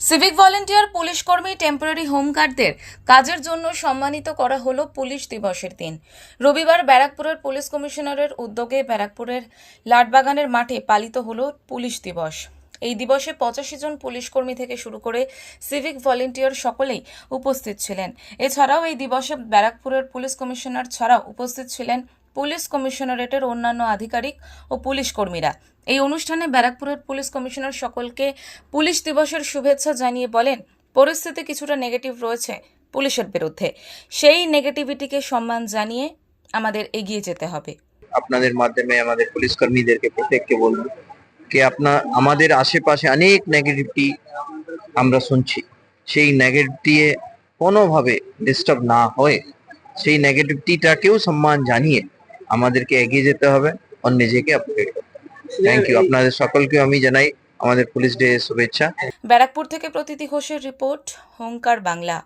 Civic volunteer police কর্মী temporary হোমগার্ডদের কাজের জন্য সম্মানিত করা হলো পুলিশ দিবসের দিন। রবিবার ব্যারাকপুরের পুলিশ কমিশনারের উদ্যোগে ব্যারাকপুরের লাটবাগানের মাঠে পালিত হলো পুলিশ দিবস। এই দিবসে পঁচাশি জন পুলিশ কর্মী থেকে শুরু করে সিভিক ভলেন্টিয়ার সকলেই উপস্থিত ছিলেন। এছাড়াও এই দিবসে ব্যারাকপুরের পুলিশ কমিশনার ছাড়াও উপস্থিত ছিলেন পুলিশ কমিশনারেটের অন্যান্য আধিকারিক ও পুলিশ কর্মীরা। এই অনুষ্ঠানে ব্যারাকপুরের পুলিশ কমিশনার সকলকে পুলিশ দিবসের শুভেচ্ছা জানিয়ে বলেন, পরিস্থিতি কিছুটা নেগেটিভ রয়েছে পুলিশের বিরুদ্ধে। সেই নেগেটিভিটিকে সম্মান জানিয়ে আমাদের এগিয়ে যেতে হবে। আপনাদের মাধ্যমে আমাদের পুলিশ কর্মীদেরকে প্রত্যেককে বলব যে আপনার আমাদের আশেপাশে অনেক নেগেটিভিটি আমরা শুনছি। সেই নেগেটিভিটি কোনোভাবে ডিস্টার্ব না হয়ে, সেই নেগেটিভিটিটাকেও সম্মান জানিয়ে আমাদেরকে এগিয়ে যেতে হবে আর নিজেকে আপগ্রেড থ্যাংক ইউ আপনাদের সকলকে আমি জানাই আমাদের পুলিশ ডে শুভেচ্ছা। ব্যারাকপুর থেকে প্রতীতি ঘোষের রিপোর্ট হোঙ্কার বাংলা